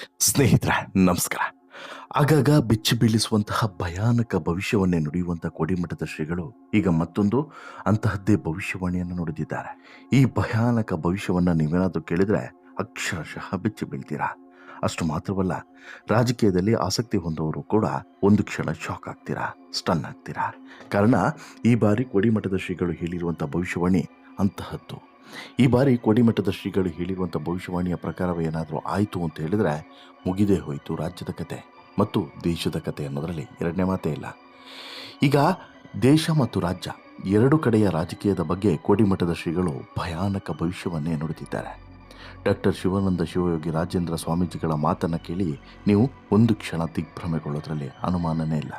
ಸ್ನೇಹಿತರೆ, ನಮಸ್ಕಾರ. ಆಗಾಗ ಬಿಚ್ಚಿ ಬೀಳಿಸುವಂತಹ ಭಯಾನಕ ಭವಿಷ್ಯವನ್ನೇ ನುಡಿಯುವಂತಹ ಕೋಡಿಮಠದ ಶ್ರೀಗಳು ಈಗ ಮತ್ತೊಂದು ಅಂತಹದ್ದೇ ಭವಿಷ್ಯವಾಣಿಯನ್ನು ನುಡಿದಿದ್ದಾರೆ. ಈ ಭಯಾನಕ ಭವಿಷ್ಯವನ್ನು ನೀವೇನಾದರೂ ಕೇಳಿದರೆ ಅಕ್ಷರಶಃ ಬಿಚ್ಚಿ ಬೀಳ್ತೀರಾ? ಅಷ್ಟು ಮಾತ್ರವಲ್ಲ, ರಾಜಕೀಯದಲ್ಲಿ ಆಸಕ್ತಿ ಹೊಂದವರು ಕೂಡ ಒಂದು ಕ್ಷಣ ಶಾಕ್ ಆಗ್ತೀರಾ, ಸ್ಟನ್ ಆಗ್ತೀರಾ? ಕಾರಣ, ಈ ಬಾರಿ ಕೋಡಿಮಠದ ಶ್ರೀಗಳು ಹೇಳಿರುವಂತಹ ಭವಿಷ್ಯವಾಣಿ ಅಂತಹದ್ದು. ಈ ಬಾರಿ ಕೋಡಿಮಠದ ಶ್ರೀಗಳು ಹೇಳಿರುವಂಥ ಭವಿಷ್ಯವಾಣಿಯ ಪ್ರಕಾರವೇ ಏನಾದರೂ ಆಯಿತು ಅಂತ ಹೇಳಿದರೆ ಮುಗಿದೇ ಹೋಯಿತು ರಾಜ್ಯದ ಕತೆ ಮತ್ತು ದೇಶದ ಕತೆ ಅನ್ನೋದರಲ್ಲಿ ಎರಡನೇ ಮಾತೇ ಇಲ್ಲ. ಈಗ ದೇಶ ಮತ್ತು ರಾಜ್ಯ ಎರಡು ಕಡೆಯ ರಾಜಕೀಯದ ಬಗ್ಗೆ ಕೋಡಿಮಠದ ಶ್ರೀಗಳು ಭಯಾನಕ ಭವಿಷ್ಯವನ್ನೇ ನುಡಿದಿದ್ದಾರೆ. ಡಾಕ್ಟರ್ ಶಿವಾನಂದ ಶಿವಯೋಗಿ ರಾಜೇಂದ್ರ ಸ್ವಾಮೀಜಿಗಳ ಮಾತನ್ನು ಕೇಳಿ ನೀವು ಒಂದು ಕ್ಷಣ ದಿಗ್ಭ್ರಮೆಗೊಳ್ಳೋದ್ರಲ್ಲಿ ಅನುಮಾನನೇ ಇಲ್ಲ.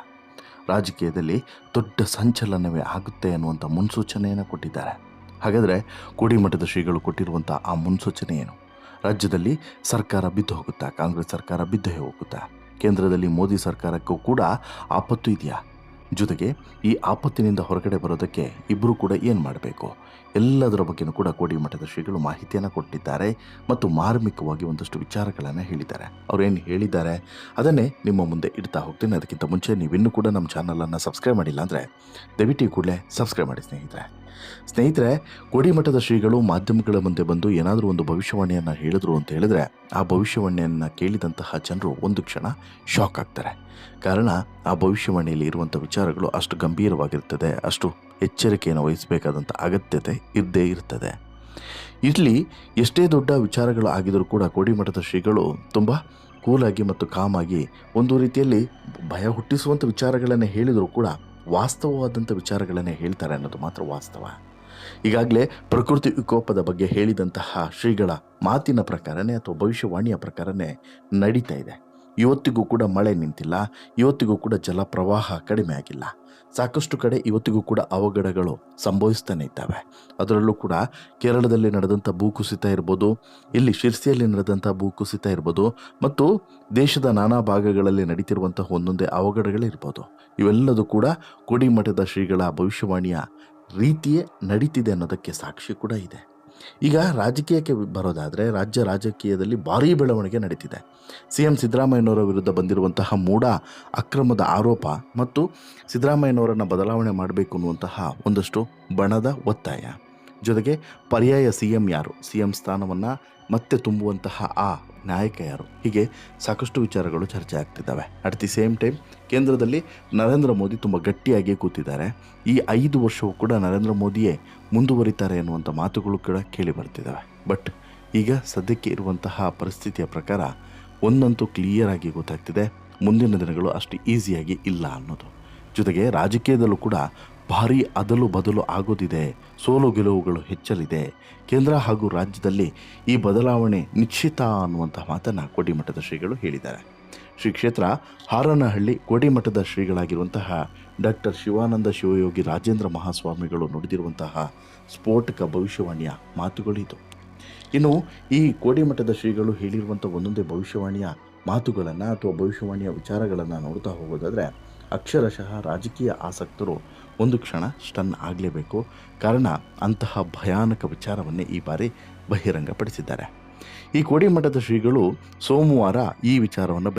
ರಾಜಕೀಯದಲ್ಲಿ ದೊಡ್ಡ ಸಂಚಲನವೇ ಆಗುತ್ತೆ ಅನ್ನುವಂಥ ಮುನ್ಸೂಚನೆಯನ್ನು ಕೊಟ್ಟಿದ್ದಾರೆ. ಹಾಗಾದರೆ ಕೋಡಿಮಠದ ಶ್ರೀಗಳು ಕೊಟ್ಟಿರುವಂಥ ಆ ಮುನ್ಸೂಚನೆ ಏನು? ರಾಜ್ಯದಲ್ಲಿ ಸರ್ಕಾರ ಬಿದ್ದು ಹೋಗುತ್ತಾ? ಕಾಂಗ್ರೆಸ್ ಸರ್ಕಾರ ಬಿದ್ದು ಹೋಗುತ್ತಾ? ಕೇಂದ್ರದಲ್ಲಿ ಮೋದಿ ಸರ್ಕಾರಕ್ಕೂ ಕೂಡ ಆಪತ್ತು ಇದೆಯಾ? ಜೊತೆಗೆ ಈ ಆಪತ್ತಿನಿಂದ ಹೊರಗಡೆ ಬರೋದಕ್ಕೆ ಇಬ್ಬರೂ ಕೂಡ ಏನು ಮಾಡಬೇಕು? ಎಲ್ಲದರ ಬಗ್ಗೆನೂ ಕೂಡ ಕೋಡಿಮಠದ ಶ್ರೀಗಳು ಮಾಹಿತಿಯನ್ನು ಕೊಟ್ಟಿದ್ದಾರೆ ಮತ್ತು ಮಾರ್ಮಿಕವಾಗಿ ಒಂದಷ್ಟು ವಿಚಾರಗಳನ್ನು ಹೇಳಿದ್ದಾರೆ. ಏನು ಹೇಳಿದ್ದಾರೆ? ಅದನ್ನೇ ನಿಮ್ಮ ಮುಂದೆ ಇಡ್ತಾ ಹೋಗ್ತೀನಿ. ಅದಕ್ಕಿಂತ ಮುಂಚೆ ನೀವಿನ್ನೂ ಕೂಡ ನಮ್ಮ ಚಾನಲನ್ನು ಸಬ್ಸ್ಕ್ರೈಬ್ ಮಾಡಿಲ್ಲ ಅಂದರೆ ದಯವಿಟ್ಟು ಕೂಡಲೇ ಸಬ್ಸ್ಕ್ರೈಬ್ ಮಾಡಿ ಸ್ನೇಹಿತರೆ. ಸ್ನೇಹಿತರೆ, ಕೋಡಿಮಠದ ಶ್ರೀಗಳು ಮಾಧ್ಯಮಗಳ ಮುಂದೆ ಬಂದು ಏನಾದರೂ ಒಂದು ಭವಿಷ್ಯವಾಣಿಯನ್ನು ಹೇಳಿದ್ರು ಅಂತ ಹೇಳಿದ್ರೆ, ಆ ಭವಿಷ್ಯವಾಣಿಯನ್ನು ಕೇಳಿದಂತಹ ಜನರು ಒಂದು ಕ್ಷಣ ಶಾಕ್ ಆಗ್ತಾರೆ. ಕಾರಣ, ಆ ಭವಿಷ್ಯವಾಣಿಯಲ್ಲಿ ಇರುವಂಥ ವಿಚಾರಗಳು ಅಷ್ಟು ಗಂಭೀರವಾಗಿರ್ತದೆ, ಅಷ್ಟು ಎಚ್ಚರಿಕೆಯನ್ನು ವಹಿಸಬೇಕಾದಂಥ ಅಗತ್ಯತೆ ಇದ್ದೇ ಇರ್ತದೆ. ಇಲ್ಲಿ ಎಷ್ಟೇ ದೊಡ್ಡ ವಿಚಾರಗಳು ಆಗಿದರೂ ಕೂಡ ಕೋಡಿಮಠದ ಶ್ರೀಗಳು ತುಂಬ ಕೂಲಾಗಿ ಮತ್ತು ಕಾಮಾಗಿ ಒಂದು ರೀತಿಯಲ್ಲಿ ಭಯ ಹುಟ್ಟಿಸುವಂಥ ವಿಚಾರಗಳನ್ನು ಹೇಳಿದರೂ ಕೂಡ ವಾಸ್ತವವಾದಂಥ ವಿಚಾರಗಳನ್ನೇ ಹೇಳ್ತಾರೆ ಅನ್ನೋದು ಮಾತ್ರ ವಾಸ್ತವ. ಈಗಾಗಲೇ ಪ್ರಕೃತಿ ವಿಕೋಪದ ಬಗ್ಗೆ ಹೇಳಿದಂತಹ ಶ್ರೀಗಳ ಮಾತಿನ ಪ್ರಕಾರನೇ ಅಥವಾ ಭವಿಷ್ಯವಾಣಿಯ ಪ್ರಕಾರನೇ ನಡೀತಾ ಇದೆ. ಇವತ್ತಿಗೂ ಕೂಡ ಮಳೆ ನಿಂತಿಲ್ಲ, ಇವತ್ತಿಗೂ ಕೂಡ ಜಲಪ್ರವಾಹ ಕಡಿಮೆ ಆಗಿಲ್ಲ. ಸಾಕಷ್ಟು ಕಡೆ ಇವತ್ತಿಗೂ ಕೂಡ ಅವಘಡಗಳು ಸಂಭವಿಸ್ತಾನೆ ಇದ್ದಾವೆ. ಅದರಲ್ಲೂ ಕೂಡ ಕೇರಳದಲ್ಲಿ ನಡೆದಂಥ ಭೂಕುಸಿತ ಇರ್ಬೋದು, ಇಲ್ಲಿ ಶಿರ್ಸಿಯಲ್ಲಿ ನಡೆದಂಥ ಭೂಕುಸಿತ ಇರ್ಬೋದು, ಮತ್ತು ದೇಶದ ನಾನಾ ಭಾಗಗಳಲ್ಲಿ ನಡೀತಿರುವಂತಹ ಒಂದೊಂದೇ ಅವಘಡಗಳಿರ್ಬೋದು. ಇವೆಲ್ಲದೂ ಕೂಡ ಕೋಡಿಮಠದ ಶ್ರೀಗಳ ಭವಿಷ್ಯವಾಣಿಯ ರೀತಿಯೇ ನಡೀತಿದೆ ಅನ್ನೋದಕ್ಕೆ ಸಾಕ್ಷಿ ಕೂಡ ಇದೆ. ಈಗ ರಾಜಕೀಯಕ್ಕೆ ಬರೋದಾದರೆ ರಾಜ್ಯ ರಾಜಕೀಯದಲ್ಲಿ ಭಾರೀ ಬೆಳವಣಿಗೆ ನಡೀತಿದೆ. ಸಿ ಎಂ ಸಿದ್ದರಾಮಯ್ಯನವರ ವಿರುದ್ಧ ಬಂದಿರುವಂತಹ ಮೂಢ, ಅಕ್ರಮದ ಆರೋಪ ಮತ್ತು ಸಿದ್ದರಾಮಯ್ಯನವರನ್ನು ಬದಲಾವಣೆ ಮಾಡಬೇಕು ಅನ್ನುವಂತಹ ಒಂದಷ್ಟು ಬಣದ ಒತ್ತಾಯ. ಜೊತೆಗೆ ಪರ್ಯಾಯ ಸಿ ಎಂ ಯಾರು? ಸಿ ಎಂ ಸ್ಥಾನವನ್ನು ಮತ್ತೆ ತುಂಬುವಂತಹ ಆ ನಾಯಕ ಯಾರು ಹೀಗೆ ಸಾಕಷ್ಟು ವಿಚಾರಗಳು ಚರ್ಚೆ ಆಗ್ತಿದ್ದಾವೆ. ಅಟ್ ದಿ ಸೇಮ್ ಟೈಮ್ ಕೇಂದ್ರದಲ್ಲಿ ನರೇಂದ್ರ ಮೋದಿ ತುಂಬ ಗಟ್ಟಿಯಾಗಿ ಕೂತಿದ್ದಾರೆ. ಈ ಐದು ವರ್ಷವೂ ಕೂಡ ನರೇಂದ್ರ ಮೋದಿಯೇ ಮುಂದುವರಿತಾರೆ ಎನ್ನುವಂಥ ಮಾತುಗಳು ಕೂಡ ಕೇಳಿ ಬರ್ತಿದ್ದಾವೆ. ಬಟ್ ಈಗ ಸದ್ಯಕ್ಕೆ ಇರುವಂತಹ ಪರಿಸ್ಥಿತಿಯ ಪ್ರಕಾರ ಒಂದಂತೂ ಕ್ಲಿಯರ್ ಆಗಿ ಗೊತ್ತಾಗ್ತಿದೆ. ಮುಂದಿನ ದಿನಗಳು ಅಷ್ಟು ಈಸಿಯಾಗಿ ಇಲ್ಲ ಅನ್ನೋದು. ಜೊತೆಗೆ ರಾಜಕೀಯದಲ್ಲೂ ಕೂಡ ಭಾರಿ ಅದಲು ಬದಲು ಆಗೋದಿದೆ. ಸೋಲು ಗೆಲುವುಗಳು ಹೆಚ್ಚಲಿದೆ. ಕೇಂದ್ರ ಹಾಗೂ ರಾಜ್ಯದಲ್ಲಿ ಈ ಬದಲಾವಣೆ ನಿಶ್ಚಿತ ಅನ್ನುವಂಥ ಮಾತನ್ನು ಕೋಡಿಮಠದ ಶ್ರೀಗಳು ಹೇಳಿದ್ದಾರೆ. ಶ್ರೀ ಕ್ಷೇತ್ರ ಹಾರನಹಳ್ಳಿ ಕೋಡಿಮಠದ ಶ್ರೀಗಳಾಗಿರುವಂತಹ ಡಾಕ್ಟರ್ ಶಿವಾನಂದ ಶಿವಯೋಗಿ ರಾಜೇಂದ್ರ ಮಹಾಸ್ವಾಮಿಗಳು ನುಡಿದಿರುವಂತಹ ಸ್ಫೋಟಕ ಭವಿಷ್ಯವಾಣಿಯ ಮಾತುಗಳಿದು. ಇನ್ನು ಈ ಕೋಡಿಮಠದ ಶ್ರೀಗಳು ಹೇಳಿರುವಂಥ ಒಂದೊಂದೇ ಭವಿಷ್ಯವಾಣಿಯ ಮಾತುಗಳನ್ನು ಅಥವಾ ಭವಿಷ್ಯವಾಣಿಯ ವಿಚಾರಗಳನ್ನು ನೋಡ್ತಾ ಹೋಗೋದಾದರೆ ಅಕ್ಷರಶಃ ರಾಜಕೀಯ ಆಸಕ್ತರು ಒಂದು ಕ್ಷಣ ಸ್ಟನ್ ಆಗಲೇಬೇಕು. ಕಾರಣ ಅಂತಹ ಭಯಾನಕ ವಿಚಾರವನ್ನೇ ಈ ಬಾರಿ ಬಹಿರಂಗಪಡಿಸಿದ್ದಾರೆ. ಈ ಕೋಡಿಮಠದ ಶ್ರೀಗಳು ಸೋಮವಾರ ಈ ವಿಚಾರವನ್ನು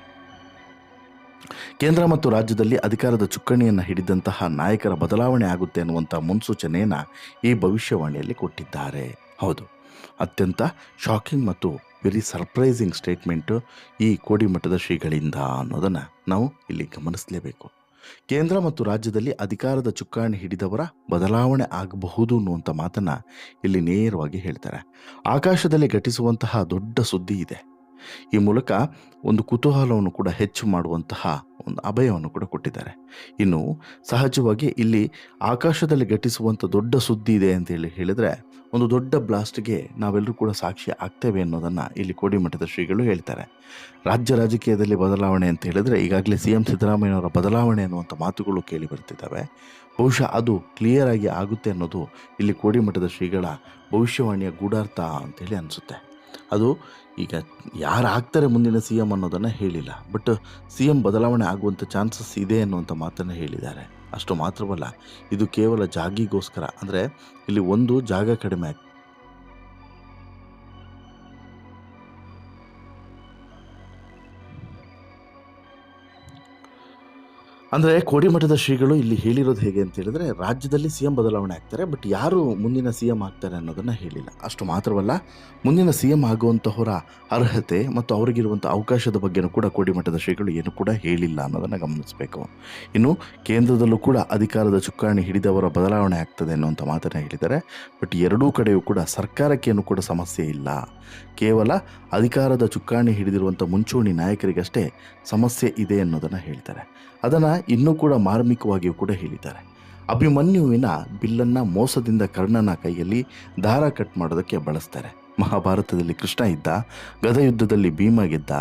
ಕೇಂದ್ರ ಮತ್ತು ರಾಜ್ಯದಲ್ಲಿ ಅಧಿಕಾರದ ಚುಕ್ಕಾಣಿಯನ್ನು ಹಿಡಿದಂತಹ ನಾಯಕರ ಬದಲಾವಣೆ ಆಗುತ್ತೆ ಅನ್ನುವಂಥ ಮುನ್ಸೂಚನೆಯನ್ನು ಈ ಭವಿಷ್ಯವಾಣಿಯಲ್ಲಿ ಕೊಟ್ಟಿದ್ದಾರೆ. ಹೌದು. ಅತ್ಯಂತ ಶಾಕಿಂಗ್ ಮತ್ತು ವೆರಿ ಸರ್ಪ್ರೈಸಿಂಗ್ ಸ್ಟೇಟ್ಮೆಂಟು ಈ ಕೋಡಿಮಠದ ಶ್ರೀಗಳಿಂದ ಅನ್ನೋದನ್ನು ನಾವು ಇಲ್ಲಿ ಗಮನಿಸಲೇಬೇಕು. ಕೇಂದ್ರ ಮತ್ತು ರಾಜ್ಯದಲ್ಲಿ ಅಧಿಕಾರದ ಚುಕ್ಕಾಣಿ ಹಿಡಿದವರ ಬದಲಾವಣೆ ಆಗಬಹುದು ಅನ್ನುವಂಥ ಮಾತನ್ನು ಇಲ್ಲಿ ನೇರವಾಗಿ ಹೇಳ್ತಾರೆ. ಆಕಾಶದಲ್ಲಿ ಘಟಿಸುವಂತಹ ದೊಡ್ಡ ಸುದ್ದಿ ಇದೆ. ಈ ಮೂಲಕ ಒಂದು ಕುತೂಹಲವನ್ನು ಕೂಡ ಹೆಚ್ಚು ಮಾಡುವಂತಹ ಒಂದು ಅಭಯವನ್ನು ಕೂಡ ಕೊಟ್ಟಿದ್ದಾರೆ. ಇನ್ನು ಸಹಜವಾಗಿ ಇಲ್ಲಿ ಆಕಾಶದಲ್ಲಿ ಘಟಿಸುವಂಥ ದೊಡ್ಡ ಸುದ್ದಿ ಇದೆ ಅಂತೇಳಿ ಹೇಳಿದರೆ ಒಂದು ದೊಡ್ಡ ಬ್ಲಾಸ್ಟ್ಗೆ ನಾವೆಲ್ಲರೂ ಕೂಡ ಸಾಕ್ಷಿ ಆಗ್ತೇವೆ ಅನ್ನೋದನ್ನು ಇಲ್ಲಿ ಕೋಡಿಮಠದ ಶ್ರೀಗಳು ಹೇಳ್ತಾರೆ. ರಾಜ್ಯ ರಾಜಕೀಯದಲ್ಲಿ ಬದಲಾವಣೆ ಅಂತ ಹೇಳಿದರೆ ಈಗಾಗಲೇ ಸಿ ಎಂ ಸಿದ್ದರಾಮಯ್ಯನವರ ಬದಲಾವಣೆ ಅನ್ನುವಂಥ ಮಾತುಗಳು ಕೇಳಿ ಬರ್ತಿದ್ದಾವೆ ಬಹುಶಃ ಅದು ಕ್ಲಿಯರ್ ಆಗಿ ಆಗುತ್ತೆ ಅನ್ನೋದು ಇಲ್ಲಿ ಕೋಡಿಮಠದ ಶ್ರೀಗಳ ಭವಿಷ್ಯವಾಣಿಯ ಗೂಢಾರ್ಥ ಅಂತೇಳಿ ಅನಿಸುತ್ತೆ. ಅದು ಈಗ ಯಾರು ಆಗ್ತಾರೆ ಮುಂದಿನ ಸಿ ಎಂ ಅನ್ನೋದನ್ನು ಹೇಳಿಲ್ಲ. ಬಟ್ ಸಿ ಎಂ ಬದಲಾವಣೆ ಆಗುವಂಥ ಚಾನ್ಸಸ್ ಇದೆ ಅನ್ನುವಂಥ ಮಾತನ್ನು ಹೇಳಿದ್ದಾರೆ. ಅಷ್ಟು ಮಾತ್ರವಲ್ಲ, ಇದು ಕೇವಲ ಜಾಗಿಗೋಸ್ಕರ. ಅಂದರೆ ಇಲ್ಲಿ ಒಂದು ಜಾಗ ಕಡಿಮೆ ಅಂದರೆ ಕೋಡಿಮಠದ ಶ್ರೀಗಳು ಇಲ್ಲಿ ಹೇಳಿರೋದು ಹೇಗೆ ಅಂತ ಹೇಳಿದ್ರೆ, ರಾಜ್ಯದಲ್ಲಿ ಸಿ ಎಂ ಬದಲಾವಣೆ ಆಗ್ತಾರೆ ಬಟ್ ಯಾರು ಮುಂದಿನ ಸಿ ಎಂ ಆಗ್ತಾರೆ ಅನ್ನೋದನ್ನು ಹೇಳಿಲ್ಲ. ಅಷ್ಟು ಮಾತ್ರವಲ್ಲ, ಮುಂದಿನ ಸಿ ಎಂ ಆಗುವಂತಹವರ ಅರ್ಹತೆ ಮತ್ತು ಅವರಿಗಿರುವಂಥ ಅವಕಾಶದ ಬಗ್ಗೆನೂ ಕೂಡ ಕೋಡಿಮಠದ ಶ್ರೀಗಳು ಏನು ಕೂಡ ಹೇಳಿಲ್ಲ ಅನ್ನೋದನ್ನು ಗಮನಿಸಬೇಕು. ಇನ್ನು ಕೇಂದ್ರದಲ್ಲೂ ಕೂಡ ಅಧಿಕಾರದ ಚುಕ್ಕಾಣಿ ಹಿಡಿದವರ ಬದಲಾವಣೆ ಆಗ್ತದೆ ಅನ್ನುವಂಥ ಮಾತನ್ನು ಹೇಳಿದ್ದಾರೆ ಬಟ್ ಎರಡೂ ಕಡೆಯೂ ಕೂಡ ಸರ್ಕಾರಕ್ಕೇನು ಕೂಡ ಸಮಸ್ಯೆ ಇಲ್ಲ. ಕೇವಲ ಅಧಿಕಾರದ ಚುಕ್ಕಾಣಿ ಹಿಡಿದಿರುವಂಥ ಮುಂಚೂಣಿ ನಾಯಕರಿಗಷ್ಟೇ ಸಮಸ್ಯೆ ಇದೆ ಅನ್ನೋದನ್ನು ಹೇಳ್ತಾರೆ. ಅದನ್ನು ಇನ್ನೂ ಕೂಡ ಮಾರ್ಮಿಕವಾಗಿಯೂ ಕೂಡ ಹೇಳಿದ್ದಾರೆ. ಅಭಿಮನ್ಯುವಿನ ಬಿಲ್ಲನ್ನು ಮೋಸದಿಂದ ಕರ್ಣನ ಕೈಯಲ್ಲಿ ದಾರ ಕಟ್ ಮಾಡೋದಕ್ಕೆ ಬಳಸ್ತಾರೆ. ಮಹಾಭಾರತದಲ್ಲಿ ಕೃಷ್ಣ ಇದ್ದ, ಗದಯುದ್ಧದಲ್ಲಿ ಭೀಮ ಗೆದ್ದ,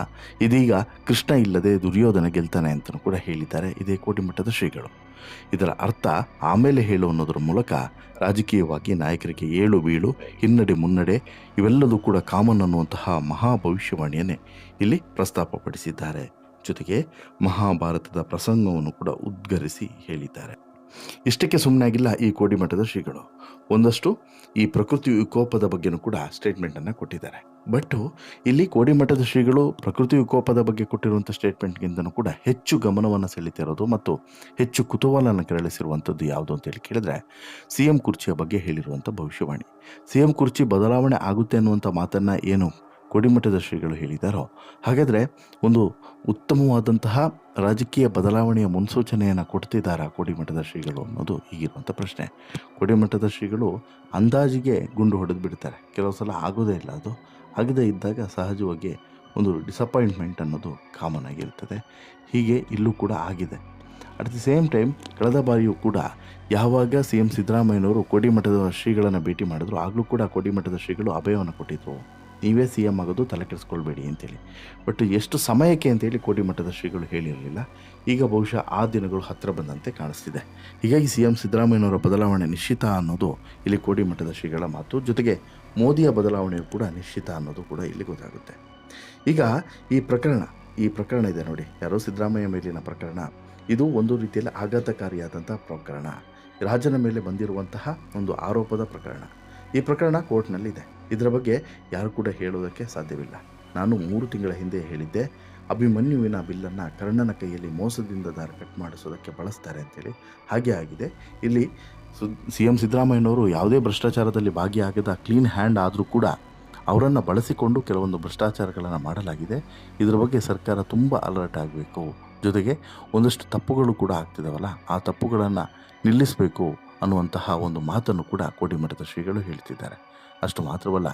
ಇದೀಗ ಕೃಷ್ಣ ಇಲ್ಲದೆ ದುರ್ಯೋಧನ ಗೆಲ್ತಾನೆ ಅಂತಲೂ ಕೂಡ ಹೇಳಿದ್ದಾರೆ ಇದೇ ಕೋಟಿಮಠದ ಶ್ರೀಗಳು. ಇದರ ಅರ್ಥ ಆಮೇಲೆ ಹೇಳು ಅನ್ನೋದ್ರ ಮೂಲಕ ರಾಜಕೀಯವಾಗಿ ನಾಯಕರಿಗೆ ಏಳು ಬೀಳು, ಹಿನ್ನಡೆ ಮುನ್ನಡೆ ಇವೆಲ್ಲದೂ ಕೂಡ ಕಾಮನ್ ಅನ್ನುವಂತಹ ಮಹಾ ಭವಿಷ್ಯವಾಣಿಯನ್ನೇ ಇಲ್ಲಿ ಪ್ರಸ್ತಾಪಪಡಿಸಿದ್ದಾರೆ. ಜೊತೆಗೆ ಮಹಾಭಾರತದ ಪ್ರಸಂಗವನ್ನು ಕೂಡ ಉದ್ಗರಿಸಿ ಹೇಳಿದ್ದಾರೆ. ಇಷ್ಟಕ್ಕೆ ಸುಮ್ಮನಾಗಿಲ್ಲ ಈ ಕೋಡಿಮಠದ ಶ್ರೀಗಳು. ಒಂದಷ್ಟು ಈ ಪ್ರಕೃತಿ ವಿಕೋಪದ ಬಗ್ಗೆನೂ ಕೂಡ ಸ್ಟೇಟ್ಮೆಂಟನ್ನು ಕೊಟ್ಟಿದ್ದಾರೆ. ಬಟ್ ಇಲ್ಲಿ ಕೋಡಿಮಠದ ಶ್ರೀಗಳು ಪ್ರಕೃತಿ ವಿಕೋಪದ ಬಗ್ಗೆ ಕೊಟ್ಟಿರುವಂಥ ಸ್ಟೇಟ್ಮೆಂಟ್ಗಿಂತನೂ ಕೂಡ ಹೆಚ್ಚು ಗಮನವನ್ನು ಸೆಳೀತಿರೋದು ಮತ್ತು ಹೆಚ್ಚು ಕುತೂಹಲನ ಕೆರಳಿಸಿರುವಂಥದ್ದು ಯಾವುದು ಅಂತೇಳಿ ಕೇಳಿದ್ರೆ ಸಿ ಎಂ ಕುರ್ಚಿಯ ಬಗ್ಗೆ ಹೇಳಿರುವಂಥ ಭವಿಷ್ಯವಾಣಿ. ಸಿ ಎಂ ಕುರ್ಚಿ ಬದಲಾವಣೆ ಆಗುತ್ತೆ ಅನ್ನುವಂಥ ಮಾತನ್ನು ಏನು ಕೋಡಿಮಠದ ಶ್ರೀಗಳು ಹೇಳಿದಾರೋ, ಹಾಗಾದರೆ ಒಂದು ಉತ್ತಮವಾದಂತಹ ರಾಜಕೀಯ ಬದಲಾವಣೆಯ ಮುನ್ಸೂಚನೆಯನ್ನು ಕೊಡ್ತಿದ್ದಾರಾ ಕೋಡಿಮಠದ ಶ್ರೀಗಳು ಅನ್ನೋದು ಈಗಿರುವಂಥ ಪ್ರಶ್ನೆ. ಕೋಡಿಮಠದ ಶ್ರೀಗಳು ಅಂದಾಜಿಗೆ ಗುಂಡು ಹೊಡೆದು ಬಿಡ್ತಾರೆ ಕೆಲವು ಸಲ ಆಗೋದೇ ಇಲ್ಲ ಅದು. ಆಗದೇ ಇದ್ದಾಗ ಸಹಜವಾಗಿ ಒಂದು ಡಿಸಪಾಯಿಂಟ್ಮೆಂಟ್ ಅನ್ನೋದು ಕಾಮನ್ ಆಗಿರ್ತದೆ. ಹೀಗೆ ಇಲ್ಲೂ ಕೂಡ ಆಗಿದೆ. ಅಟ್ ದಿ ಸೇಮ್ ಟೈಮ್ ಕಳೆದ ಬಾರಿಯೂ ಕೂಡ ಯಾವಾಗ ಸಿ ಎಂ ಸಿದ್ದರಾಮಯ್ಯನವರು ಕೋಡಿಮಠದ ಶ್ರೀಗಳನ್ನು ಭೇಟಿ ಮಾಡಿದ್ರು, ಆಗಲೂ ಕೂಡ ಕೋಡಿಮಠದ ಶ್ರೀಗಳು ಅಭಯವನ್ನು ಕೊಟ್ಟಿದ್ರು. ನೀವೇ ಸಿ ಎಂ ಆಗೋದು ತಲೆ ಕೆಡಿಸ್ಕೊಳ್ಬೇಡಿ ಅಂತೇಳಿ. ಬಟ್ ಎಷ್ಟು ಸಮಯಕ್ಕೆ ಅಂತೇಳಿ ಕೋಟಿಮಠದ ಶ್ರೀಗಳು ಹೇಳಿರಲಿಲ್ಲ. ಈಗ ಬಹುಶಃ ಆ ದಿನಗಳು ಹತ್ತಿರ ಬಂದಂತೆ ಕಾಣಿಸ್ತಿದೆ. ಹೀಗಾಗಿ ಸಿ ಎಂ ಸಿದ್ದರಾಮಯ್ಯನವರ ಬದಲಾವಣೆ ನಿಶ್ಚಿತ ಅನ್ನೋದು ಇಲ್ಲಿ ಕೋಟಿಮಠದ ಶ್ರೀಗಳ ಮಾತು. ಜೊತೆಗೆ ಮೋದಿಯ ಬದಲಾವಣೆಯು ಕೂಡ ನಿಶ್ಚಿತ ಅನ್ನೋದು ಕೂಡ ಇಲ್ಲಿ ಗೊತ್ತಾಗುತ್ತೆ. ಈಗ ಈ ಪ್ರಕರಣ ಈ ಪ್ರಕರಣ ಇದೆ ನೋಡಿ. ಯಾರೋ ಸಿದ್ದರಾಮಯ್ಯ ಮೇಲಿನ ಪ್ರಕರಣ. ಇದು ಒಂದು ರೀತಿಯಲ್ಲಿ ಆಘಾತಕಾರಿಯಾದಂಥ ಪ್ರಕರಣ. ರಾಜನ ಮೇಲೆ ಬಂದಿರುವಂತಹ ಒಂದು ಆರೋಪದ ಪ್ರಕರಣ. ಈ ಪ್ರಕರಣ ಕೋರ್ಟ್ನಲ್ಲಿದೆ. ಇದರ ಬಗ್ಗೆ ಯಾರು ಕೂಡ ಹೇಳೋದಕ್ಕೆ ಸಾಧ್ಯವಿಲ್ಲ. ನಾನು ಮೂರು ತಿಂಗಳ ಹಿಂದೆ ಹೇಳಿದ್ದೆ, ಅಭಿಮನ್ಯುವಿನ ಬಿಲ್ಲನ್ನು ಕರ್ಣನ ಕೈಯಲ್ಲಿ ಮೋಸದಿಂದ ದಾರ ಕಟ್ ಮಾಡಿಸೋದಕ್ಕೆ ಬಳಸ್ತಾರೆ ಅಂತೇಳಿ. ಹಾಗೆ ಆಗಿದೆ. ಇಲ್ಲಿ ಸು ಸಿ ಎಂ ಸಿದ್ದರಾಮಯ್ಯನವರು ಯಾವುದೇ ಭ್ರಷ್ಟಾಚಾರದಲ್ಲಿ ಭಾಗಿಯಾಗದ ಕ್ಲೀನ್ ಹ್ಯಾಂಡ್ ಆದರೂ ಕೂಡ ಅವರನ್ನು ಬಳಸಿಕೊಂಡು ಕೆಲವೊಂದು ಭ್ರಷ್ಟಾಚಾರಗಳನ್ನು ಮಾಡಲಾಗಿದೆ. ಇದರ ಬಗ್ಗೆ ಸರ್ಕಾರ ತುಂಬ ಅಲರ್ಟ್ ಆಗಬೇಕು. ಜೊತೆಗೆ ಒಂದಷ್ಟು ತಪ್ಪುಗಳು ಕೂಡ ಆಗ್ತಿದಾವಲ್ಲ, ಆ ತಪ್ಪುಗಳನ್ನು ನಿಲ್ಲಿಸಬೇಕು. ಅನ್ನುವಂತಹ ಒಂದು ಮಾತನ್ನು ಕೂಡ ಕೋಡಿಮಠದ ಶ್ರೀಗಳು ಹೇಳ್ತಿದ್ದಾರೆ. ಅಷ್ಟು ಮಾತ್ರವಲ್ಲ,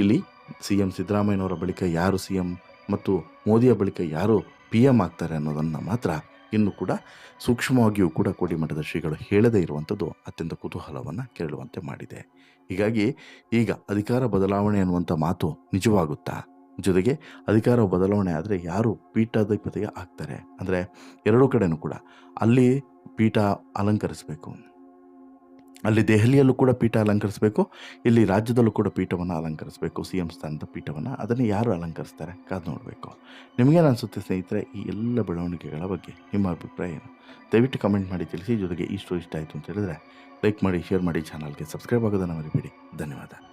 ಇಲ್ಲಿ ಸಿ ಎಂ ಸಿದ್ದರಾಮಯ್ಯನವರ ಬಳಿಕ ಯಾರು ಸಿ ಎಂ ಮತ್ತು ಮೋದಿಯ ಬಳಿಕ ಯಾರು ಪಿ ಎಂ ಆಗ್ತಾರೆ ಅನ್ನೋದನ್ನು ಮಾತ್ರ ಇನ್ನು ಕೂಡ ಸೂಕ್ಷ್ಮವಾಗಿಯೂ ಕೂಡ ಕೋಡಿಮಠದ ಶ್ರೀಗಳು ಹೇಳದೇ ಇರುವಂಥದ್ದು ಅತ್ಯಂತ ಕುತೂಹಲವನ್ನು ಕೇಳುವಂತೆ ಮಾಡಿದೆ. ಹೀಗಾಗಿ ಈಗ ಅಧಿಕಾರ ಬದಲಾವಣೆ ಅನ್ನುವಂಥ ಮಾತು ನಿಜವಾಗುತ್ತಾ? ಜೊತೆಗೆ ಅಧಿಕಾರ ಬದಲಾವಣೆ ಆದರೆ ಯಾರು ಪೀಠಾಧಿಪತಿಗೆ ಆಗ್ತಾರೆ? ಅಂದರೆ ಎರಡೂ ಕಡೆಯೂ ಕೂಡ ಅಲ್ಲಿ ಪೀಠ ಅಲಂಕರಿಸಬೇಕು. ಅಲ್ಲಿ ದೆಹಲಿಯಲ್ಲೂ ಕೂಡ ಪೀಠ ಅಲಂಕರಿಸಬೇಕು, ಇಲ್ಲಿ ರಾಜ್ಯದಲ್ಲೂ ಕೂಡ ಪೀಠವನ್ನು ಅಲಂಕರಿಸಬೇಕು ಸಿ ಎಂ ಸ್ಥಾನದ ಪೀಠವನ್ನು. ಅದನ್ನು ಯಾರು ಅಲಂಕರಿಸ್ತಾರೆ? ಕಾದು ನೋಡಬೇಕು. ನಿಮಗೇನು ಅನಿಸುತ್ತೆ ಸ್ನೇಹಿತರೆ, ಈ ಎಲ್ಲ ಬೆಳವಣಿಗೆಗಳ ಬಗ್ಗೆ ನಿಮ್ಮ ಅಭಿಪ್ರಾಯ ಏನು? ದಯವಿಟ್ಟು ಕಮೆಂಟ್ ಮಾಡಿ ತಿಳಿಸಿ, ಜೊತೆಗೆ ಇಷ್ಟು ಇಷ್ಟ ಆಯಿತು ಅಂತ ಹೇಳಿದ್ರೆ ಲೈಕ್ ಮಾಡಿ, ಶೇರ್ ಮಾಡಿ, ಚಾನಲ್ಗೆ ಸಬ್ಸ್ಕ್ರೈಬ್ ಆಗೋದನ್ನು ಮರಿಬೇಡಿ. ಧನ್ಯವಾದ.